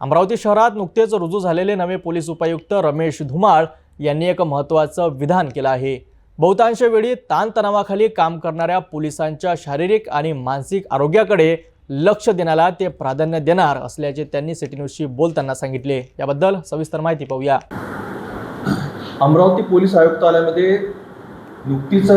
अमरावती शहरात नुकतेच रुजू झालेले नवे पोलीस उपायुक्त रमेश धुमाळ यांनी एक महत्त्वाचं विधान केलं आहे. बहुतांश वेळी ताणतणावाखाली काम करणाऱ्या पोलिसांच्या शारीरिक आणि मानसिक आरोग्याकडे लक्ष देण्याला ते प्राधान्य देणार असल्याचे त्यांनी सिटी न्यूजशी बोलताना सांगितले. याबद्दल सविस्तर माहिती पाहूया. अमरावती पोलीस आयुक्तालयामध्ये नुकतीच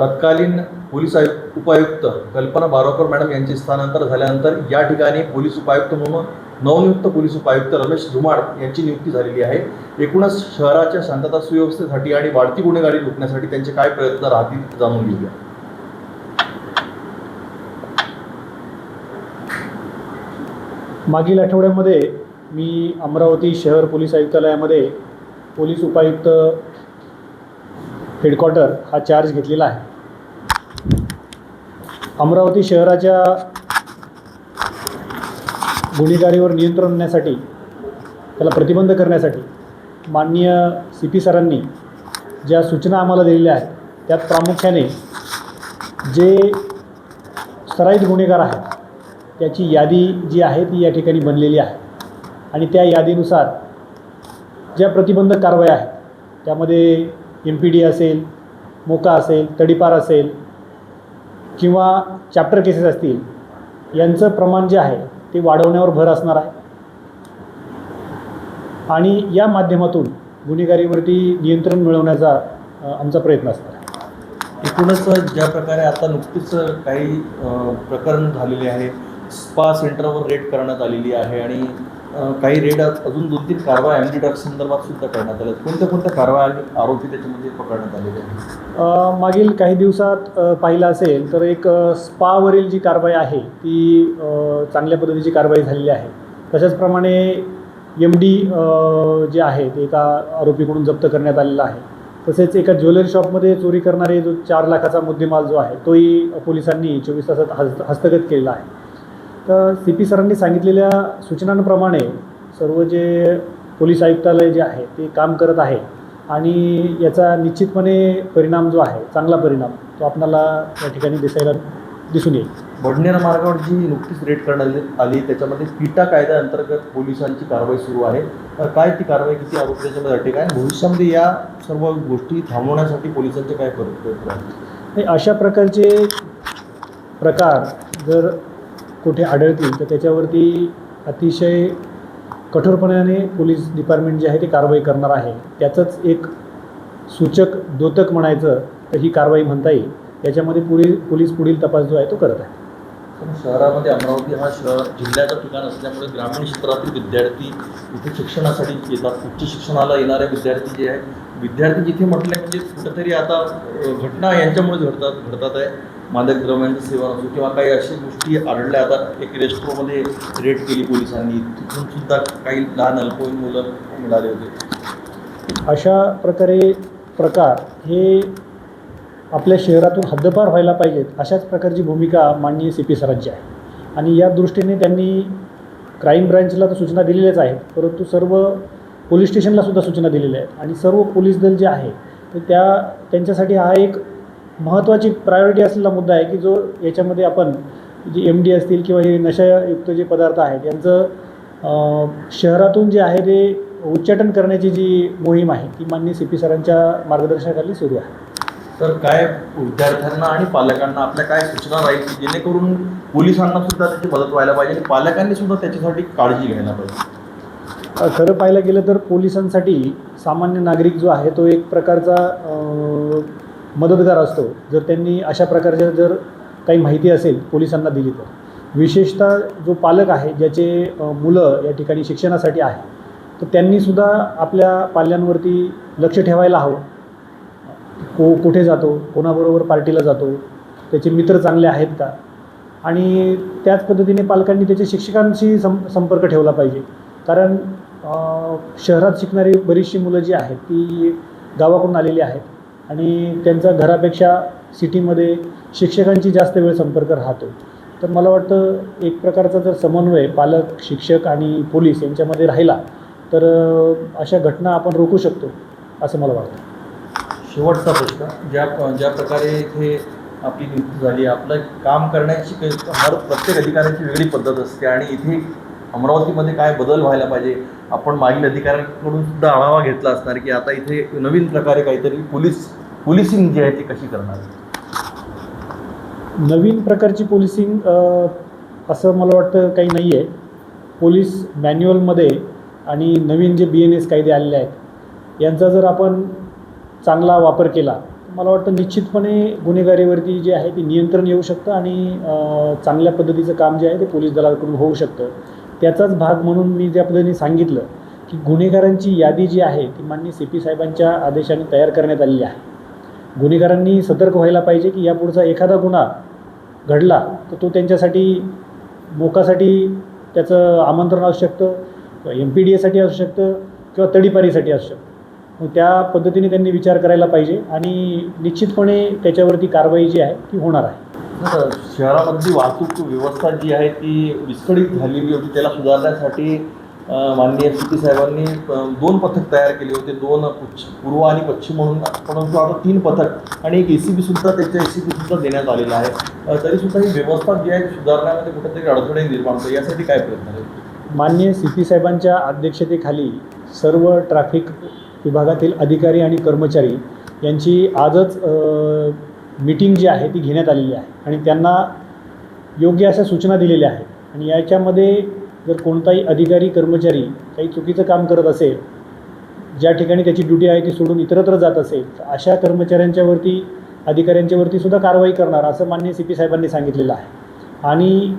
तत्कालीन पोलीस आयुक्त उपायुक्त कल्पना बारोकर मॅडम यांचे स्थानांतर झाल्यानंतर या ठिकाणी पोलीस उपायुक्त म्हणून नवनियुक्त पोलीस उपायुक्त रमेश धुमाड यांची नियुक्ती झालेली आहे. एकूणच शहराच्या शांतता सुव्यवस्थेसाठी आणि वाढती गुन्हेगारी रोखण्यासाठी त्यांचे काय प्रयत्न राहतील जाणून घेऊया. मागील आठवड्यामध्ये मी अमरावती शहर पोलीस आयुक्तालयामध्ये पोलीस उपायुक्त हेडक्वार्टर हा चार्ज घेतलेला आहे. अमरावती शहराच्या गुन्हेगारीवर नियंत्रण आणण्यासाठी त्याला प्रतिबंध करण्यासाठी माननीय सी पी सरांनी ज्या सूचना आम्हाला दिलेल्या आहेत त्यात प्रामुख्याने जे सराईत गुन्हेगार आहेत त्याची यादी जी आहे ती या ठिकाणी बनलेली आहे. आणि त्या यादीनुसार ज्या प्रतिबंधक कारवाया आहेत त्यामध्ये एम पी डी असेल मोका असेल तडीपार असेल किंवा चॅप्टर केसेस असतील यांचं प्रमाण जे आहे ते वाढवण्यावर भर असणार आहे. आणि या माध्यमातून गुन्हेगारीवरती नियंत्रण मिळवण्याचा आमचा प्रयत्न असणार आहे. एकूणच ज्या प्रकारे आता नुकतीच काही प्रकरण झालेले आहे स्पा सेंटरवर रेड करण्यात आलेली आहे आणि काही रेड अजून दोन तीन कारवाया अँटी ड्रग्स संदर्भात सुद्धा करण्यात आल्या कोणत्या कोणत्या कारवाया आरोपी त्याच्यामध्ये पकडण्यात आलेले आहेत? मागील काही दिवसात पाहिलं असेल तर एक स्पावरील जी कारवाई आहे ती चांगल्या पद्धतीची कारवाई झालेली आहे. तशाचप्रमाणे एम डी जे आहे ते एका आरोपीकडून जप्त करण्यात आलेला आहे. तसेच एका ज्वेलरी शॉपमध्ये चोरी करणारे जो चार लाखाचा मुद्देमाल जो आहे तोही पोलिसांनी चोवीस तासात हस्त हस्तगत केलेला आहे. तर सी पी सरांनी सांगितलेल्या सूचनांप्रमाणे सर्व जे पोलीस आयुक्तालय जे आहे ते काम करत आहे आणि याचा निश्चितपणे परिणाम जो आहे चांगला परिणाम तो आपणाला या ठिकाणी दिसायला दिसून येईल. बडनेरा मार्गावर जी नुकतीच रेड करण्यात आली त्याच्यामध्ये पिटा कायद्याअंतर्गत पोलिसांची कारवाई सुरू आहे. तर काय ती कारवाई किती आरोपी त्याच्यामध्ये अटक आहे? भविष्यामध्ये या सर्व गोष्टी थांबवण्यासाठी पोलिसांचे काय प्रयत्न आहेत हे अशा प्रकारचे प्रकार जर कुठे आढळतील तर त्याच्यावरती अतिशय कठोरपणाने पोलीस डिपार्टमेंट जे आहे ते कारवाई करणार आहे. त्याचंच एक सूचक द्योतक म्हणायचं तर ही कारवाई म्हणता येईल. याच्यामध्ये पुढील पोलीस पुढील तपास जो आहे तो करत आहे. पण शहरामध्ये अमरावती हा शहर जिल्ह्याचं ठिकाण असल्यामुळे ग्रामीण क्षेत्रातील विद्यार्थी इथे शिक्षणासाठी येतात. उच्च शिक्षणाला येणारे विद्यार्थी जे आहेत विद्यार्थी जिथे म्हटले म्हणजे कुठंतरी आता घटना यांच्यामुळे घडतात घडतात आहे. मादक द्रव्यांचं सेवन असो किंवा काही अशा गोष्टी आढळल्या आता एक रेस्ट्रोमध्ये रेड केली पोलिसांनी. तिथून सुद्धा काही लहान अल्पवयीन मुलं मिळाले होते. अशा प्रकारे प्रकार हे आपल्या शहरातून हद्दपार व्हायला पाहिजेत अशाच प्रकारची भूमिका माननीय सी पी सरांची आहे. आणि या दृष्टीने त्यांनी क्राईम ब्रँचला तर सूचना दिलेल्याच आहेत परंतु सर्व पोलीस स्टेशनला सुद्धा सूचना दिलेल्या आहेत. आणि सर्व पोलीस दल जे आहे तर त्या त्यांच्यासाठी हा एक महत्त्वाची प्रायोरिटी असलेला मुद्दा आहे की जो याच्यामध्ये आपण जे एम डी असतील किंवा हे नशायुक्त जे पदार्थ आहेत यांचं शहरातून जे आहे ते उच्चाटन करण्याची जी मोहीम आहे ती माननीय सी पी सरांच्या मार्गदर्शनाखाली सुरू आहे. तर काय विद्यार्थ्यांना आणि पालकांना आपल्या काय सूचना राहील की जेणेकरून पोलिसांना सुद्धा त्याची मदत व्हायला पाहिजे आणि पालकांनी सुद्धा त्याच्यासाठी काळजी घ्यायला पाहिजे? खरं पाहायला गेलं तर पोलिसांसाठी सामान्य नागरिक जो आहे तो एक प्रकारचा मदतगार असतो. जर त्यांनी अशा प्रकारच्या जर काही माहिती असेल पोलिसांना दिली तर. विशेषतः जो पालक आहे ज्याचे मुलं या ठिकाणी शिक्षणासाठी आहे तर त्यांनीसुद्धा आपल्या पाल्यांवरती लक्ष ठेवायला हवं. को कुठे जातो कोणाबरोबर पार्टीला जातो त्याचे मित्र चांगले आहेत का? आणि त्याच पद्धतीने पालकांनी त्याच्या शिक्षकांशी सं संपर्क ठेवला पाहिजे. कारण शहरात शिकणारी बरीचशी मुलं जी आहेत ती गावाकडून आलेली आहेत. आणि त्यांचा घरापेक्षा सिटीमध्ये शिक्षकांची जास्त वेळ संपर्क राहतो. तर मला वाटतं एक प्रकारचा जर समन्वय पालक शिक्षक आणि पोलीस यांच्यामध्ये राहिला तर अशा घटना आपण रोखू शकतो असं मला वाटतं. शेवटचा प्रश्न. ज्या ज्या प्रकारे इथे आपली नियुक्ती झाली आपलं काम करण्याची हर प्रत्येक अधिकाऱ्याची वेगळी पद्धत असते आणि इथे अमरावतीमध्ये काय बदल व्हायला पाहिजे? आपण मागील अधिकाऱ्यांकडून सुद्धा आढावा घेतला असणार की आता इथे नवीन प्रकारे काहीतरी पोलीस पोलिसिंग जी आहे ती कशी करणार? नवीन प्रकारची पोलिसिंग असं मला वाटतं काही नाही आहे पोलीस मॅन्युअलमध्ये आणि नवीन जे बी एन एस कायदे आलेले आहेत यांचा जर आपण चांगला वापर केला तर मला वाटतं निश्चितपणे गुन्हेगारीवरती जे आहे ते नियंत्रण येऊ शकतं आणि चांगल्या पद्धतीचं काम जे आहे ते पोलीस दलाकडून होऊ शकतं. त्याचाच भाग म्हणून मी ज्या पद्धतीने सांगितलं की गुन्हेगारांची यादी जी आहे ती माननीय सी पी साहेबांच्या आदेशाने तयार करण्यात आलेली आहे. गुन्हेगारांनी सतर्क व्हायला पाहिजे की यापुढचा एखादा गुन्हा घडला तर तो त्यांच्यासाठी मोकासाठी त्याचं आमंत्रण असू शकतं किंवा एम पी डी एसाठी असू शकतं किंवा तडीपारीसाठी असू शकतं. मग त्या पद्धतीने त्यांनी विचार करायला पाहिजे आणि निश्चितपणे त्याच्यावरती कारवाई जी आहे ती होणार आहे. शहरामधली वाहतूक व्यवस्था जी आहे ती विस्कळीत झालेली होती. त्याला सुधारण्यासाठी माननीय सी पी साहेबांनी दोन पथक तयार केले होते. दोन पुच्छ- पूर्व आणि पश्चिम म्हणून परंतु आता तीन पथक आणि एक ए सी बी सुद्धा त्याच्या ए सी बी सुद्धा देण्यात आलेला आहे. तरीसुद्धा ही व्यवस्था जी आहे सुधारण्यामध्ये कुठेतरी अडथळे निर्माण होते यासाठी काय प्रयत्न आहे माननीय सी पी साहेबांच्या अध्यक्षतेखाली सर्व ट्रॅफिक विभागातील अधिकारी आणि कर्मचारी यांची आजच मीटिंग जी आहे ती घेण्यात आलेली आहे आणि त्यांना योग्य अशा सूचना दिलेल्या आहेत. आणि याच्यामध्ये जर कोणताही अधिकारी कर्मचारी काही चुकीचं काम करत असेल ज्या ठिकाणी त्याची ड्युटी आहे ती सोडून इतरत्र जात असेल तर अशा कर्मचाऱ्यांच्यावरती अधिकाऱ्यांच्यावरती सुद्धा कारवाई करणार असं मान्य सी पी साहेबांनी सांगितलेलं आहे. आणि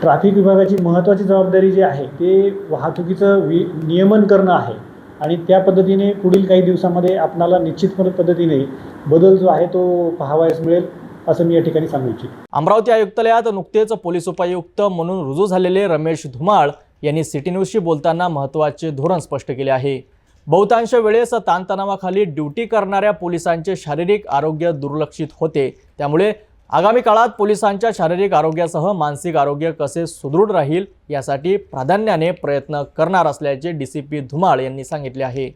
ट्रॅफिक विभागाची महत्त्वाची जबाबदारी जी आहे ते वाहतुकीचं वि नियमन करणं आहे. आणि त्या पद्धतीने पुढील काही दिवसामध्ये आपणाला निश्चितपणे पद्धतीने बदल जो आहे तो पाहावयास मिळेल असं मी या ठिकाणी सांगू इच्छितो. अमरावती आयुक्तालयात नुकतेच पोलीस उपायुक्त म्हणून रुजू झालेले रमेश धुमाळ यांनी सिटी न्यूजशी बोलताना महत्त्वाचे धोरण स्पष्ट केले आहे. बहुतांश वेळेस ताणतणावाखाली ड्युटी करणाऱ्या पोलिसांचे शारीरिक आरोग्य दुर्लक्षित होते. त्यामुळे आगामी काळात पोलिसांच्या शारीरिक आरोग्यासह मानसिक आरोग्य कसे सुदृढ राहील यासाठी प्राधान्याने प्रयत्न करणार असल्याचे डी सी पी धुमाळ यांनी सांगितले आहे.